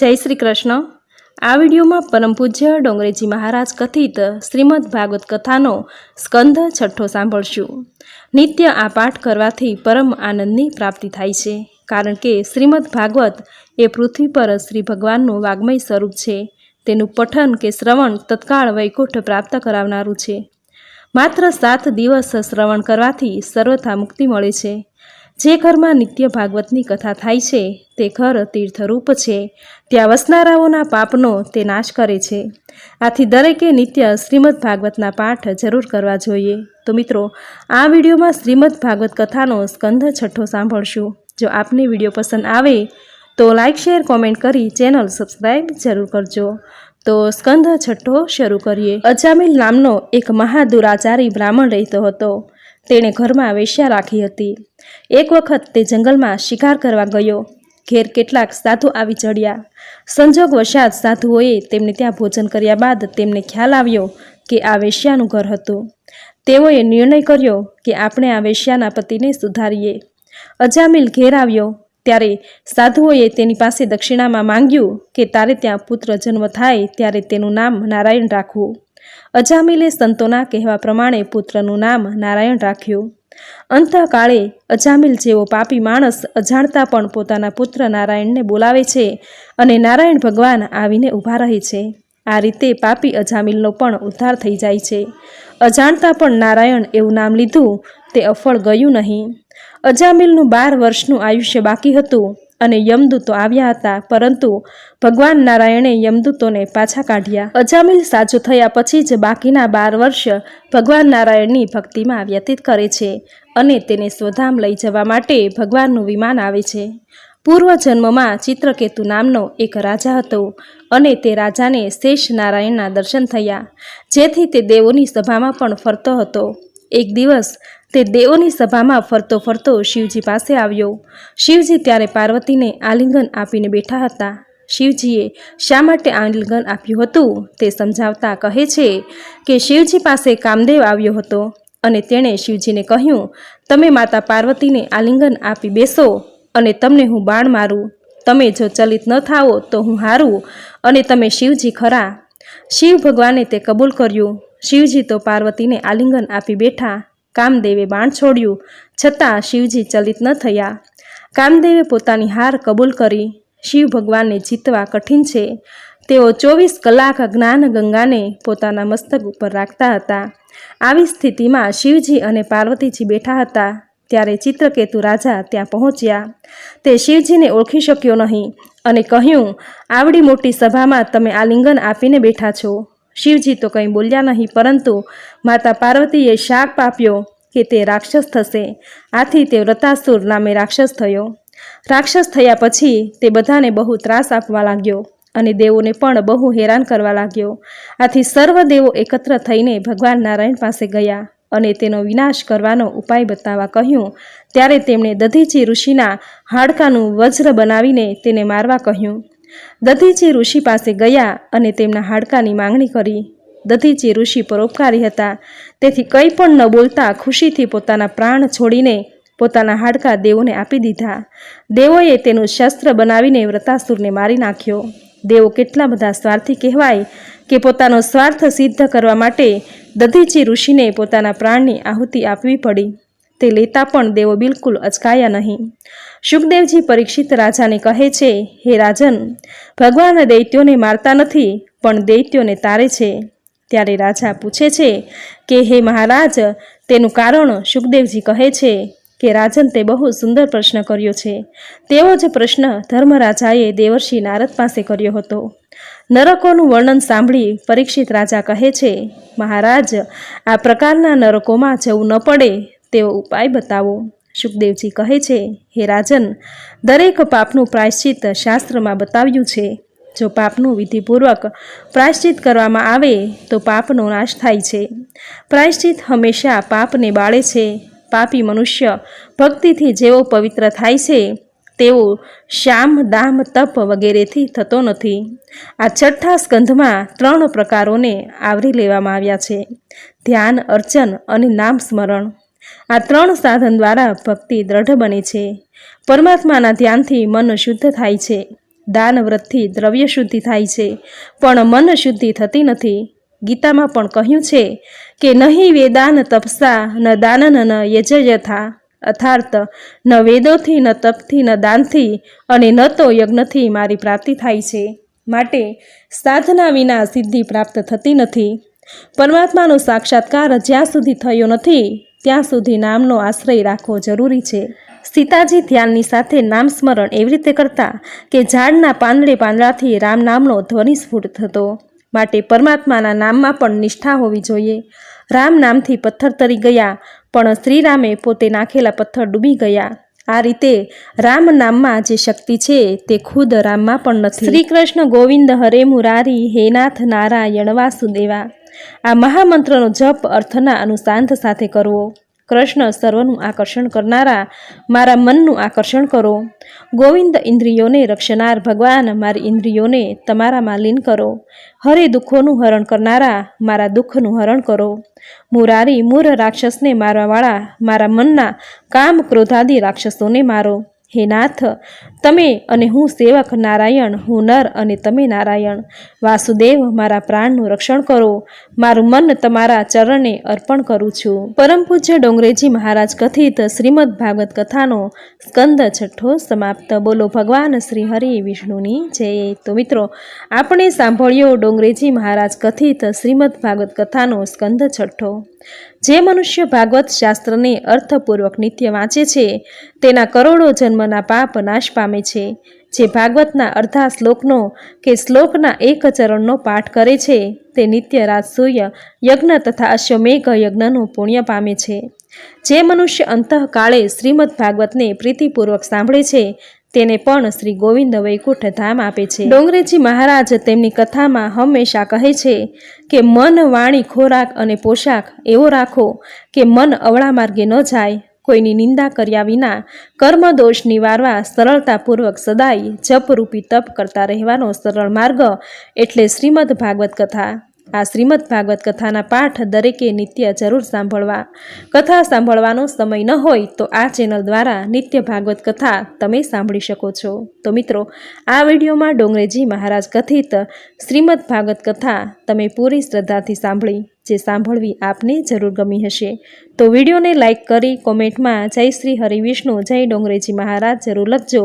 જય શ્રી કૃષ્ણ. આ વિડીયોમાં પરમ પૂજ્ય ડોંગરેજી મહારાજ કથિત શ્રીમદ ભાગવત કથાનો સ્કંદ છઠ્ઠો સાંભળશું. નિત્ય આ પાઠ કરવાથી પરમ આનંદની પ્રાપ્તિ થાય છે, કારણ કે શ્રીમદ ભાગવત એ પૃથ્વી પર શ્રી ભગવાનનું વાગ્મય સ્વરૂપ છે. તેનું પઠન કે શ્રવણ તત્કાળ વૈકુંઠ પ્રાપ્ત કરાવનારું છે. માત્ર સાત દિવસ શ્રવણ કરવાથી સર્વથા મુક્તિ મળે છે. જે ઘરમાં નિત્ય ભાગવતની કથા થાય છે, તે ઘર તીર્થરૂપ છે. ત્યાં વસનારાઓના પાપનો તે નાશ કરે છે. આથી દરેકે નિત્ય શ્રીમદ ભાગવતના પાઠ જરૂર કરવા જોઈએ. તો મિત્રો, આ વિડીયોમાં શ્રીમદ ભાગવત કથાનો સ્કંધ છઠ્ઠો સાંભળશું. જો આપને વીડિયો પસંદ આવે, તો લાઇક શેર, કોમેન્ટ કરી ચેનલ સબસ્ક્રાઈબ જરૂર કરજો. તો સ્કંધ છઠ્ઠો શરૂ કરીએ. અજામિલ નામનો એક મહાદુરાચારી બ્રાહ્મણ રહેતો હતો. તેણે ઘરમાં વેશ્યા રાખી હતી. એક વખત તે જંગલમાં શિકાર કરવા ગયો. ઘેર કેટલાક સાધુ આવી ચડ્યા. સંજોગ વશાત સાધુઓએ તેમને ત્યાં ભોજન કર્યા બાદ તેમને ખ્યાલ આવ્યો કે આ વેશ્યાનું ઘર હતું. તેઓએ નિર્ણય કર્યો કે આપણે આ વેશ્યાના પતિને સુધારીએ. અજામિલ ઘેર આવ્યો. ત્યારે સાધુઓએ તેની પાસે દક્ષિણામાં માંગ્યું કે તારે ત્યાં પુત્ર જન્મ થાય ત્યારે તેનું નામ નારાયણ રાખવું. અજામિલે સંતોના કહેવા પ્રમાણે પુત્રનું નામ નારાયણ રાખ્યું. અંતકાળે અજામિલ જેવો પાપી માણસ અજાણતા પણ પોતાના પુત્ર નારાયણને બોલાવે છે અને નારાયણ ભગવાન આવીને ઊભા રહે છે. આ રીતે પાપી અજામિલનો પણ ઉદ્ધાર થઈ જાય છે. અજાણતા પણ નારાયણ એવું નામ લીધું, તે અફળ ગયું નહીં. અજામિલનું બાર વર્ષનું આયુષ્ય બાકી હતું અને યમદૂતો આવ્યા હતા, પરંતુ ભગવાન નારાયણે યમદૂતોને પાછા કાઢ્યા. અજામિલ સાજો થયા પછી જ બાકીના બાર વર્ષ ભગવાન નારાયણની ભક્તિમાં વ્યતીત કરે છે અને તેને સ્વધામ લઈ જવા માટે ભગવાનનું વિમાન આવે છે. પૂર્વ જન્મમાં ચિત્રકેતુ નામનો એક રાજા હતો અને તે રાજાને શેષ નારાયણના દર્શન થયા, જેથી તે દેવોની સભામાં પણ ફરતો હતો. એક દિવસ તે દેવોની સભામાં ફરતો ફરતો શિવજી પાસે આવ્યો. શિવજી ત્યારે પાર્વતીને આલિંગન આપીને બેઠા હતા. શિવજીએ શા માટે આલિંગન આપ્યું હતું તે સમજાવતા કહે છે કે શિવજી પાસે કામદેવ આવ્યો હતો અને તેણે શિવજીને કહ્યું, તમે માતા પાર્વતીને આલિંગન આપી બેસો અને તમને હું બાણ મારું. તમે જો ચલિત ન થાઓ તો હું હારું અને તમે શિવજી ખરા. શિવ ભગવાને તે કબૂલ કર્યું. શિવજી તો પાર્વતીને આલિંગન આપી બેઠા કામદેવે બાણ છોડ્યું. છતાં શિવજી ચલિત ન થયા. કામદેવે પોતાની હાર કબૂલ કરી શિવ ભગવાનને જીતવા કઠિન છે. તેઓ ચોવીસ કલાક જ્ઞાન ગંગાને પોતાના મસ્તક ઉપર રાખતા હતા. આવી સ્થિતિમાં શિવજી અને પાર્વતીજી બેઠા હતા. ત્યારે ચિત્રકેતુ રાજા ત્યાં પહોંચ્યા. તે શિવજીને ઓળખી શક્યો નહીં અને કહ્યું, આવડી મોટી સભામાં તમે આલિંગન આપીને બેઠા છો. શિવજી તો કંઈ બોલ્યા નહીં, પરંતુ માતા પાર્વતીએ શાપ આપ્યો કે તે રાક્ષસ થશે. આથી તે વ્રતાસુર નામે રાક્ષસ થયો. રાક્ષસ થયા પછી તે બધાને બહુ ત્રાસ આપવા લાગ્યો અને દેવોને પણ બહુ હેરાન કરવા લાગ્યો. આથી સર્વ દેવો એકત્ર થઈને ભગવાન નારાયણ પાસે ગયા અને તેનો વિનાશ કરવાનો ઉપાય બતાવવા કહ્યું. ત્યારે તેમણે દધીચી ઋષિના હાડકાનું વજ્ર બનાવીને તેને મારવા કહ્યું. દધીચી ઋષિ પાસે ગયા અને તેમના હાડકાની માંગણી કરી. દધીચી ઋષિ પરોપકારી હતા. તેથી કંઈ પણ ન બોલતા ખુશીથી પોતાના પ્રાણ છોડીને પોતાના હાડકા દેવોને આપી દીધા. દેવોએ તેનું શસ્ત્ર બનાવીને વ્રતાસુરને મારી નાખ્યો. દેવો કેટલા બધા સ્વાર્થી કહેવાય કે પોતાનો સ્વાર્થ સિદ્ધ કરવા માટે દધીચી ઋષિને પોતાના પ્રાણની આહુતિ આપવી પડી. તે લેતા પણ દેવો બિલકુલ અચકાયા નહીં. શુકદેવજી પરીક્ષિત રાજાને કહે છે, હે રાજન, ભગવાન દૈત્યોને મારતા નથી, પણ દૈત્યોને તારે છે. ત્યારે રાજા પૂછે છે કે, હે મહારાજ, તેનું કારણ? શુકદેવજી કહે છે કે, રાજન, તે બહુ સુંદર પ્રશ્ન કર્યો છે. તેવો જ પ્રશ્ન ધર્મરાજાએ દેવર્ષિ નારદ પાસે કર્યો હતો. નરકોનું વર્ણન સાંભળી પરીક્ષિત રાજા કહે છે, મહારાજ, આ પ્રકારના નરકોમાં જવું ન પડે તેવો ઉપાય બતાવો. સુખદેવજી કહે છે, હે રાજન, દરેક પાપનું પ્રાયશ્ચિત શાસ્ત્રમાં બતાવ્યું છે. જો પાપનું વિધિપૂર્વક પ્રાયશ્ચિત કરવામાં આવે, તો પાપનો નાશ થાય છે. પ્રાયશ્ચિત હંમેશા પાપને બાળે છે. પાપી મનુષ્ય ભક્તિથી જેવો પવિત્ર થાય છે, તેવો શ્યામ દામ, તપ વગેરેથી થતો નથી. આ છઠ્ઠા સ્કંધમાં ત્રણ પ્રકારોને આવરી લેવામાં આવ્યા છે. ધ્યાન, અર્ચન અને નામ સ્મરણ. આ ત્રણ સાધન દ્વારા ભક્તિ દ્રઢ બને છે. પરમાત્માના ધ્યાનથી મન શુદ્ધ થાય છે. દાન વ્રતથી દ્રવ્ય શુદ્ધિ થાય છે. પણ મન શુદ્ધિ થતી નથી. ગીતામાં પણ કહ્યું છે કે નહીં વેદાન તપસા, ન દાનન ન યજયથા. અર્થાર્થ ન વેદોથી, ન તપથી, ન દાનથી અને ન તો યજ્ઞથી મારી પ્રાપ્તિ થાય છે. માટે સાધના વિના સિદ્ધિ પ્રાપ્ત થતી નથી. પરમાત્માનો સાક્ષાત્કાર જ્યાં સુધી થયો નથી ત્યાં સુધી નામનો આશ્રય રાખવો જરૂરી છે. સીતાજી ધ્યાનની સાથે નામ સ્મરણ એવી રીતે કરતા કે ઝાડના પાંદડે પાંદડાથી રામ નામનો ધ્વનિ સ્ફુટ થતો. માટે પરમાત્માના નામમાં પણ નિષ્ઠા હોવી જોઈએ. રામ નામથી પથ્થર તરી ગયા, પણ શ્રીરામે પોતે નાખેલા પથ્થર ડૂબી ગયા. આ રીતે રામ નામમાં જે શક્તિ છે તે ખુદ રામમાં પણ નથી. શ્રી કૃષ્ણ ગોવિંદ હરે મુરારી, હે નાથ નારાયણ વાસુદેવા. આ મહામંત્રનો જપ અર્થના અનુસાંધ સાથે કરવો. કૃષ્ણ સર્વનું આકર્ષણ કરનારા, મારા મનનું આકર્ષણ કરો. ગોવિંદ ઇન્દ્રિયોને રક્ષનાર ભગવાન, મારી ઇન્દ્રિયોને તમારામાં લીન કરો. હરે દુઃખોનું હરણ કરનારા, મારા દુઃખનું હરણ કરો. મુરારી મૂર રાક્ષસને મારવાવાળા, મારા મનના કામ ક્રોધાદી રાક્ષસોને મારો. હે નાથ, તમે અને હું સેવક નારાયણ, હું નર અને તમે નારાયણ. વાસુદેવ, મારા પ્રાણનું રક્ષણ કરો. મારું મન તમારા ચરણે અર્પણ કરું છું. પરમ પૂજ્ય ડોંગરેજી મહારાજ કથિત શ્રીમદ ભાગવત કથાનો સ્કંદ છઠ્ઠો સમાપ્ત. બોલો ભગવાન શ્રી હરિ વિષ્ણુની જય. તો મિત્રો, આપણે સાંભળ્યો ડોંગરેજી મહારાજ કથિત શ્રીમદ ભાગવત કથાનો સ્કંદ છઠ્ઠો. જે મનુષ્ય ભાગવત શાસ્ત્રને અર્થપૂર્વક નિત્ય વાંચે છે, તેના કરોડો જન્મના પાપ નાશ પામે છે. જે ભાગવતના અર્ધા શ્લોકનો કે શ્લોકના એક ચરણનો પાઠ કરે છે, તે નિત્ય રાજસૂય યજ્ઞ તથા અશ્વમેઘ યજ્ઞનું પુણ્ય પામે છે. જે મનુષ્ય અંતઃકાળે શ્રીમદ ભાગવતને પ્રીતિપૂર્વક સાંભળે છે તેને પણ શ્રી ગોવિંદ વૈકુંઠ ધામ આપે છે. ડોંગરેજી મહારાજ તેમની કથામાં હંમેશા કહે છે કે, મન વાણી ખોરાક અને પોશાક એવો રાખો કે મન અવળા માર્ગે ન જાય. કોઈની નિંદા કર્યા વિના કર્મદોષ નિવારવા સરળતાપૂર્વક સદાય જપરૂપી તપ કરતા રહેવાનો સરળ માર્ગ. એટલે શ્રીમદ ભાગવત કથા. આ શ્રીમદ ભાગવત કથાના પાઠ દરેકે નિત્ય જરૂર સાંભળવા. કથા સાંભળવાનો સમય ન હોય તો આ ચેનલ દ્વારા નિત્ય ભાગવત કથા તમે સાંભળી શકો છો. તો મિત્રો, આ વિડીયોમાં ડોંગરેજી મહારાજ કથિત શ્રીમદ ભાગવત કથા તમે પૂરી શ્રદ્ધાથી સાંભળી, જે સાંભળવી આપને જરૂર ગમી હશે. તો વિડીયોને લાઇક કરી કોમેન્ટમાં જય શ્રી હરિવિષ્ણુ, જય ડોંગરેજી મહારાજ જરૂર લખજો.